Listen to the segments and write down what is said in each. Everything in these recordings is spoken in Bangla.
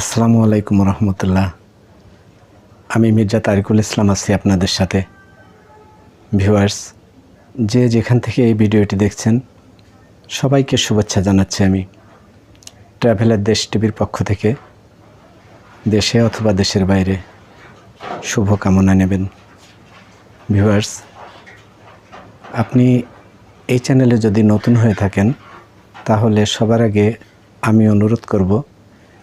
আসসালামু আলাইকুম রহমতুল্লাহ। আমি মির্জা তারিকুল ইসলাম আছি আপনাদের সাথে। ভিউয়ার্স, যে যেখান থেকে এই ভিডিওটি দেখছেন, সবাইকে শুভেচ্ছা জানাচ্ছি আমি। ট্রাভেলার দেশ টিভির পক্ষ থেকে দেশে অথবা দেশের বাইরে শুভ কামনা নেবেন। ভিউয়ার্স, আপনি এই চ্যানেলে যদি নতুন হয়ে থাকেন, তাহলে সবার আগে আমি অনুরোধ করব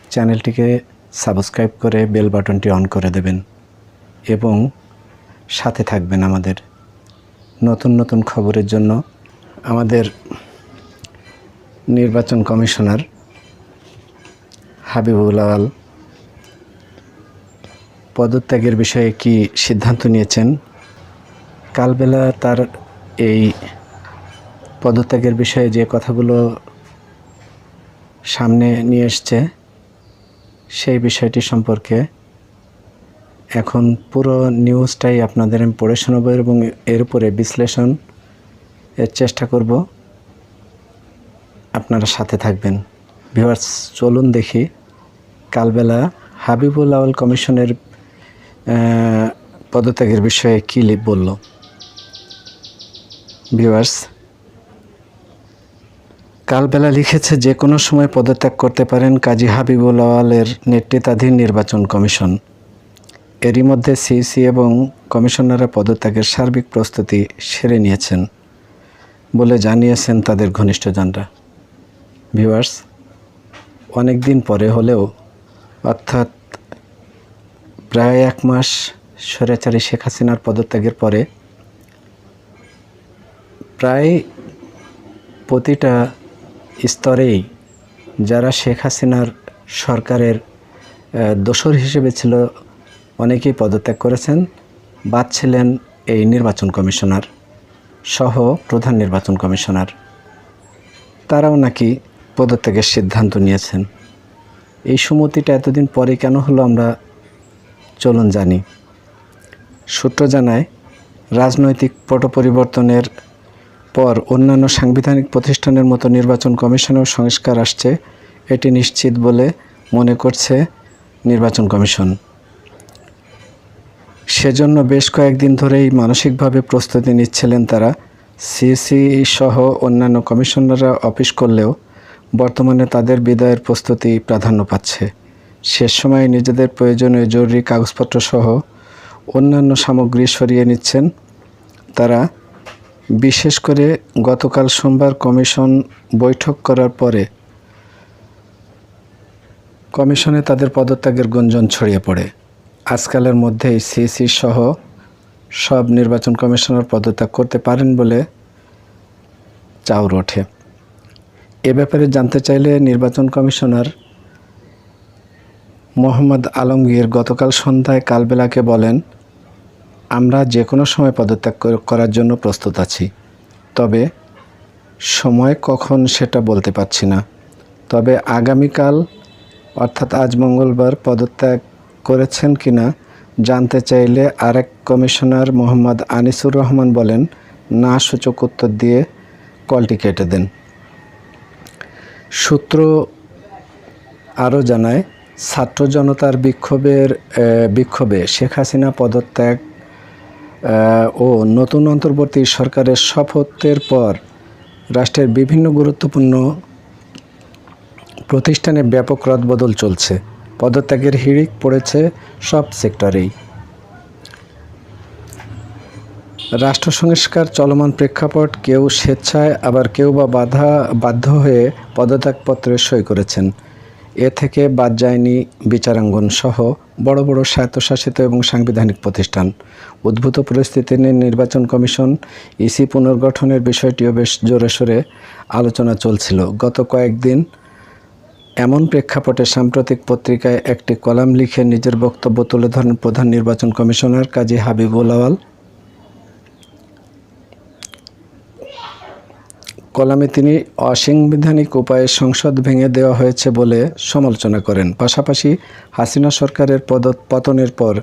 চ্যানেলটিকে সাবস্ক্রাইব করে বেল বাটনটি অন করে দেবেন এবং সাথে থাকবেন আমাদের নতুন নতুন খবরের জন্য আমাদের নির্বাচন কমিশনার হাবিবুল আওয়াল পদত্যাগের বিষয়ে কি সিদ্ধান্ত নিয়েছেন? কালবেলা তার এই পদত্যাগের বিষয়ে যে কথাগুলো সামনে নিয়ে এসছে সেই বিষয়টি সম্পর্কে এখন পুরো নিউজটাই আপনাদের আমি পড়ে শোনাবো এবং এর উপরে বিশ্লেষণ এর চেষ্টা করব। আপনারা সাথে থাকবেন। ভিউয়ার্স, চলুন দেখি। কালবেলা হাবিবুল আওয়াল কমিশনের পদত্যাগের বিষয়ে কী বলল। ভিউয়ার্স কালবেলা লিখেছে, যে কোনো সময় পদত্যাগ করতে পারেন কাজী হাবিবুল আওয়ালের নেতৃত্বাধীন নির্বাচন কমিশন। এরই মধ্যে সিইসি এবং কমিশনাররা পদত্যাগের সার্বিক প্রস্তুতি সেরে নিয়েছেন বলে জানিয়েছেন তাদের ঘনিষ্ঠজনরা। ভিউয়ার্স অনেক দিন পরে হলেও, অর্থাৎ প্রায় এক মাস স্বৈরাচারী শেখ হাসিনার পদত্যাগের পরে, প্রায় প্রতিটা স্তরেই যারা শেখ হাসিনার সরকারের দোসর হিসেবে ছিল, অনেকেই পদত্যাগ করেছেন। বাদ ছিলেন এই নির্বাচন কমিশনার সহ প্রধান নির্বাচন কমিশনার। তারাও নাকি পদত্যাগের সিদ্ধান্ত নিয়েছেন। এই সুমতিটা এতদিন পরে কেন হলো আমরা চলুন জানি। সূত্র জানায়, রাজনৈতিক পট পরিবর্তনের পর অন্যান্য সাংবিধানিক প্রতিষ্ঠানের মতো নির্বাচন কমিশনেও সংস্কার আসছে, এটি নিশ্চিত বলে মনে করছে নির্বাচন কমিশন। সেজন্য বেশ কয়েকদিন ধরেই মানসিকভাবে প্রস্তুতি নিচ্ছিলেন তারা। সিসি সহ অন্যান্য কমিশনাররা অফিস করলেও বর্তমানে তাদের বিদায়ের প্রস্তুতি প্রাধান্য পাচ্ছে। শেষ সময়ে নিজেদের প্রয়োজনীয় জরুরি কাগজপত্র সহ অন্যান্য সামগ্রী সরিয়ে নিচ্ছেন তারা। বিশেষ করে গতকাল সোমবার কমিশন বৈঠক করার পরে কমিশনে তাদের পদত্যাগের গুঞ্জন ছড়িয়ে পড়ে। আজকালের মধ্যেই সিসি সহ সব নির্বাচন কমিশনার পদত্যাগ করতে পারেন বলে চাউর ওঠে। এ ব্যাপারে জানতে চাইলে নির্বাচন কমিশনার মোহাম্মদ আলমগীর গতকাল সন্ধ্যায় কালবেলাকে বলেন আমরা যে কোনো সময় পদত্যাগ করার জন্য প্রস্তুত আছি। তবে সময় কখন সেটা বলতে পারছি না। তবে আগামীকাল, অর্থাৎ আজ মঙ্গলবার, পদত্যাগ করেছেন কিনা জানতে চাইলে আরেক কমিশনার মোহাম্মদ আনিসুর রহমান বলেন, না, সূচক উত্তর দিয়ে কলটি কেটে দেন। সূত্র আরও জানায়, ছাত্র জনতার বিক্ষোভের বিক্ষোভে শেখ হাসিনা পদত্যাগ ও নতুন অন্তর্বর্তী সরকারের শপথের পর রাষ্ট্রের বিভিন্ন গুরুত্বপূর্ণ প্রতিষ্ঠানে ব্যাপক রদবদল চলছে। পদত্যাগের হিড়িক পড়েছে সব সেক্টরেই। রাষ্ট্র সংস্কার চলমান প্রেক্ষাপট কেউ স্বেচ্ছায় আবার কেউ বা বাধা, বাধ্য হয়ে পদত্যাগপত্রে সই করেছেন। এ থেকে বাদ যায়নি বিচারাঙ্গন সহ বড় বড় স্বায়ত্তশাসিত এবং সাংবিধানিক প্রতিষ্ঠান। উদ্ভূত পরিস্থিতি নিয়ে নির্বাচন কমিশন ইসি পুনর্গঠনের বিষয়টিও বেশ জোরে সোরে আলোচনা চলছিল। গত কয়েকদিন এমন প্রেক্ষাপটে সাম্প্রতিক পত্রিকায় একটি কলাম লিখে নিজের বক্তব্য তুলে ধরেন প্রধান নির্বাচন কমিশনার কাজী হাবিবুল আওয়াল কলামে তিনি অসাংবিধানিক উপায়ে সংসদ ভেঙে দেওয়া হয়েছে বলে সমালোচনা করেন। পাশাপাশি হাসিনা সরকারের পদ পতনের পর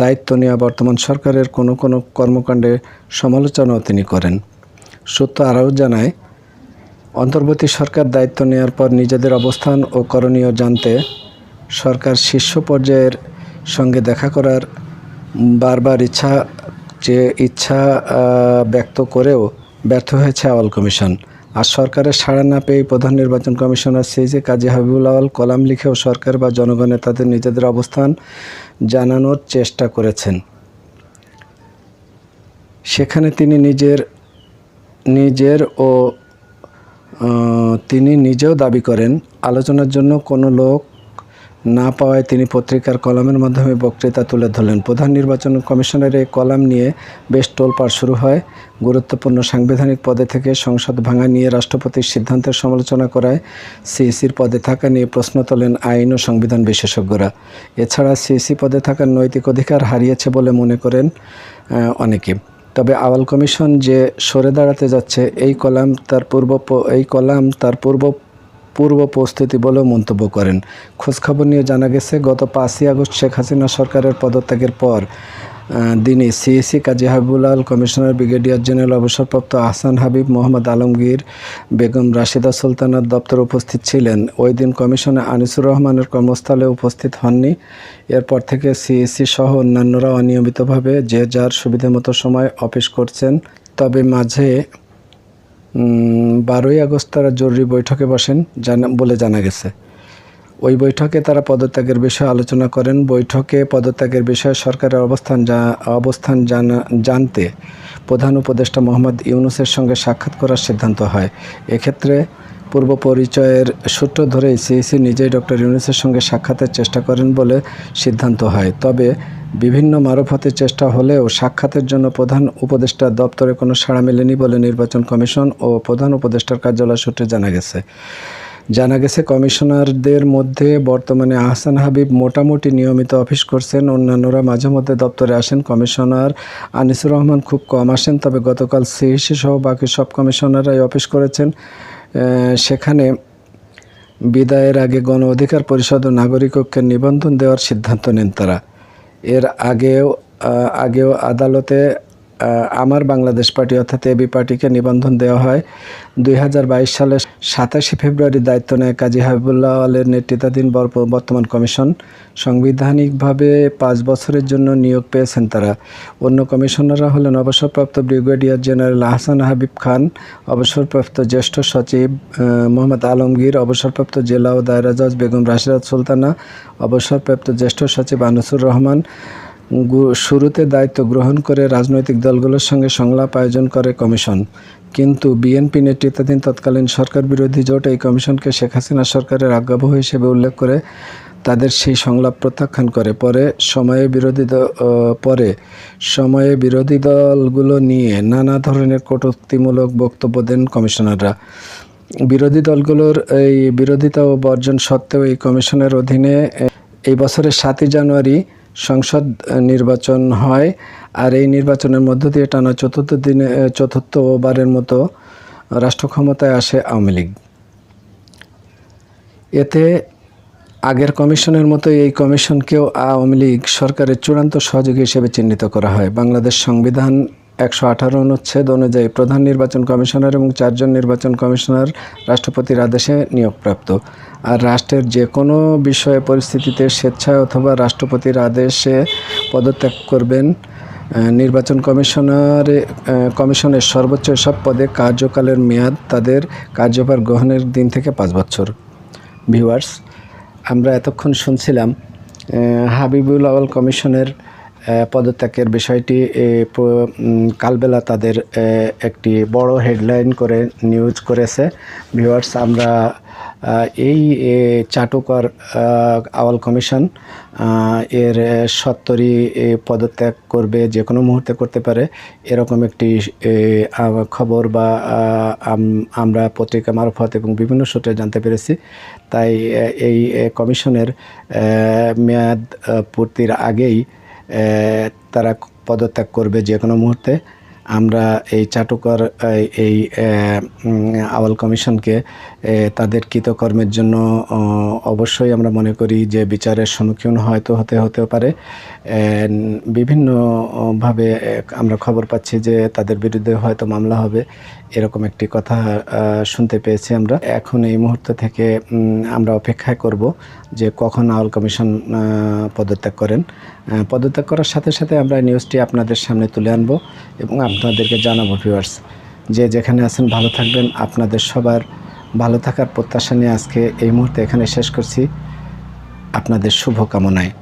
দায়িত্ব নেওয়া বর্তমান সরকারের কোনো কোনো কর্মকাণ্ডে সমালোচনাও তিনি করেন। সূত্র আরও জানায়, অন্তর্বর্তী সরকার দায়িত্ব নেওয়ার পর নিজেদের অবস্থান ও করণীয় জানতে সরকার শীর্ষ পর্যায়ের সঙ্গে দেখা করার বারবার ইচ্ছা যে ইচ্ছা ব্যক্ত করেও ব্যর্থ হয়েছে আওয়াল কমিশন। আর সরকারের সাড়া না পেয়ে প্রধান নির্বাচন কমিশনার সিজে কাজী হাবিবুল আওয়াল কলাম লিখেও সরকার বা জনগণের তাদের নিজেদের অবস্থান জানানোর চেষ্টা করেছেন। সেখানে তিনি নিজের নিজের ও তিনি নিজেও দাবি করেন, আলোচনার জন্য কোনো লোক না পাওয়ায় তিনি পত্রিকার কলামের মাধ্যমে বক্তৃতা তুলে ধরলেন। প্রধান নির্বাচন কমিশনের এই কলাম নিয়ে বেশ তোলপাড় শুরু হয়। গুরুত্বপূর্ণ সাংবিধানিক পদে থেকে সংসদ ভাঙা নিয়ে রাষ্ট্রপতির সিদ্ধান্তের সমালোচনা করায় সিইসির পদে থাকা নিয়ে প্রশ্ন তোলেন আইন ও সংবিধান বিশেষজ্ঞরা। এছাড়া সিইসি পদে থাকার নৈতিক অধিকার হারিয়েছে বলে মনে করেন অনেকে। তবে আওয়াল কমিশন যে সরে দাঁড়াতে যাচ্ছে, এই কলাম তার পূর্ব এই কলাম তার পূর্ব পূর্ব প্রস্তুতি বলেও মন্তব্য করেন। খোঁজখবর নিয়ে জানা গেছে, গত পাঁচই আগস্ট শেখ হাসিনা সরকারের পদত্যাগের পর দিনে CEC Kazi Habibul Al commissioner brigadier general অবসরপ্রাপ্ত আহসান হাবিব, মোহাম্মদ আলমগীর বেগম রাশিদা সুলতানার দপ্তর উপস্থিত ছিলেন। ওই দিন কমিশনে আনিসুর রহমানের কর্মস্থলে উপস্থিত হননি। এরপর থেকে সিএসি সহ অন্যান্যরা অনিয়মিতভাবে যে যার সুবিধামতো সময় অফিস করছেন, তবে মাঝে বারোই আগস্ট তারা জরুরি বৈঠকে বসেন, জানা, বলে জানা গেছে। ওই বৈঠকে তারা পদত্যাগের বিষয়ে আলোচনা করেন। বৈঠকে পদত্যাগের বিষয়ে সরকারের অবস্থান জা- অবস্থান জানা, জানতে প্রধান উপদেষ্টা মোহাম্মদ ইউনুসের সঙ্গে সাক্ষাৎ করার সিদ্ধান্ত হয়। এক্ষেত্রে পূর্ব পরিচয়ের সূত্র ধরেই সিইসি নিজেই ডক্টর ইউনুসের সঙ্গে সাক্ষাতের চেষ্টা করেন বলে সিদ্ধান্ত হয়। তবে বিভিন্ন মারফতের চেষ্টা হলেও সাক্ষাতের জন্য প্রধান উপদেষ্টার দপ্তরে কোনো সাড়া মেলেনি বলে নির্বাচন কমিশন ও প্রধান উপদেষ্টার কার্যালয় সূত্রে জানা গেছে। জানা গেছে, কমিশনারদের মধ্যে বর্তমানে আহসান হাবিব মোটামুটি নিয়মিত অফিস করছেন। অন্যান্যরা মাঝে মধ্যে দপ্তরে আসেন। কমিশনার আনিসুর রহমান খুব কম আসেন, তবে গতকাল সিইসি সহ বাকি সব কমিশনাররাই অফিস করেছেন। সেখানে বিদায়ের আগে গণ অধিকার পরিষদ ও নাগরিক ঐক্যের নিবন্ধন দেওয়ার সিদ্ধান্ত নেন তারা। এর আগেও আগেও আদালতে আমার বাংলাদেশ পার্টি অর্থাৎ এবি পার্টিকে নিবন্ধন দেওয়া হয়। দুই হাজার বাইশ সালে সাতাশে ফেব্রুয়ারি দায়িত্ব নেয় কাজী হাবিবুল্লাহ আলের নেতৃত্বাধীন বর্তমান কমিশন। সাংবিধানিকভাবে পাঁচ বছরের জন্য নিয়োগ পেয়েছেন তারা। অন্য কমিশনাররা হলেন অবসরপ্রাপ্ত ব্রিগেডিয়ার জেনারেল আহসান হাবিব খান, অবসরপ্রাপ্ত জ্যেষ্ঠ সচিব মোহাম্মদ আলমগীর, অবসরপ্রাপ্ত জেলা ও দায়রা জজ বেগম রাশিদাত সুলতানা, অবসরপ্রাপ্ত জ্যেষ্ঠ সচিব আনিসুর রহমান শুরুতে দায়িত্ব গ্রহণ করে রাজনৈতিক দলগুলোর সঙ্গে সংলাপ আয়োজন করে কমিশন। কিন্তু বিএনপি নেতৃত্বাধীন তৎকালীন সরকার বিরোধী জোট এই কমিশনকে শেখ হাসিনা সরকারের আজ্ঞাবহ হিসেবে উল্লেখ করে তাদের সেই সংলাপ প্রত্যাখ্যান করে। পরে সময়ে বিরোধী পরে সময়ে বিরোধী দলগুলো নিয়ে নানা ধরনের কটূক্তিমূলক বক্তব্য দেন কমিশনাররা। বিরোধী দলগুলোর এই বিরোধিতা ও বর্জন সত্ত্বেও এই কমিশনের অধীনে এই বছরের সাতই জানুয়ারি সংসদ নির্বাচন হয়। আর এই নির্বাচনের মধ্য দিয়ে টানা চতুর্থ দিনে চতুর্থবারের মতো রাষ্ট্র ক্ষমতায় আসে আওয়ামী লীগ। এতে আগের কমিশনের মতো এই কমিশনকেও আওয়ামী লীগ সরকারের চূড়ান্ত সহযোগী হিসেবে চিহ্নিত করা হয়। বাংলাদেশ সংবিধান একশো আঠারো অনুচ্ছেদ অনুযায়ী প্রধান নির্বাচন কমিশনার এবং চারজন নির্বাচন কমিশনার রাষ্ট্রপতির আদেশে নিয়োগপ্রাপ্ত। আর রাষ্ট্রের যে কোনো বিষয়ে পরিস্থিতিতে স্বেচ্ছায় অথবা রাষ্ট্রপতির আদেশে পদত্যাগ করবেন নির্বাচন কমিশনারে কমিশনের সর্বোচ্চ সব পদে কার্যকালের মেয়াদ তাদের কার্যভার গ্রহণের দিন থেকে পাঁচ বছর। ভিউয়ার্স, আমরা এতক্ষণ শুনছিলাম হাবিবুল আওয়াল কমিশনের পদত্যাগের বিষয়টি কালবেলা তাদের একটি বড় হেডলাইন করে নিউজ করেছে। ভিউয়ার্স, আমরা এই চাটুকর আওয়াল কমিশন এর সত্তরই পদত্যাগ করবে যে কোনো মুহূর্তে করতে পারে, এরকম একটি খবর বা আমরা পত্রিকা মারফত এবং বিভিন্ন সূত্রে জানতে পেরেছি। তাই এই কমিশনের মেয়াদ পূর্তির আগেই তারা পদত্যাগ করবে যে কোনো মুহূর্তে। আমরা এই চাটুকর, এই- আওয়াল কমিশনকে তাদের কৃতকর্মের জন্য অবশ্যই আমরা মনে করি যে বিচারের সম্মুখীন হয়তো হতে হতে পারে। বিভিন্নভাবে আমরা খবর পাচ্ছি যে তাদের বিরুদ্ধে হয়তো মামলা হবে, এরকম একটি কথা শুনতে পেয়েছি আমরা। এখন এই মুহূর্ত থেকে আমরা অপেক্ষায় করব যে কখন আওয়াল কমিশন পদত্যাগ করেন। পদত্যাগ করার সাথে সাথে আমরা নিউজটি আপনাদের সামনে তুলে আনব এবং আপনাদেরকে জানাব ভিউয়ার্স যে যেখানে আছেন, ভালো থাকবেন। আপনাদের সবার ভালো থাকার প্রত্যাশা নিয়ে আজকে এই মুহূর্তে এখানে শেষ করছি। আপনাদের শুভ কামনায়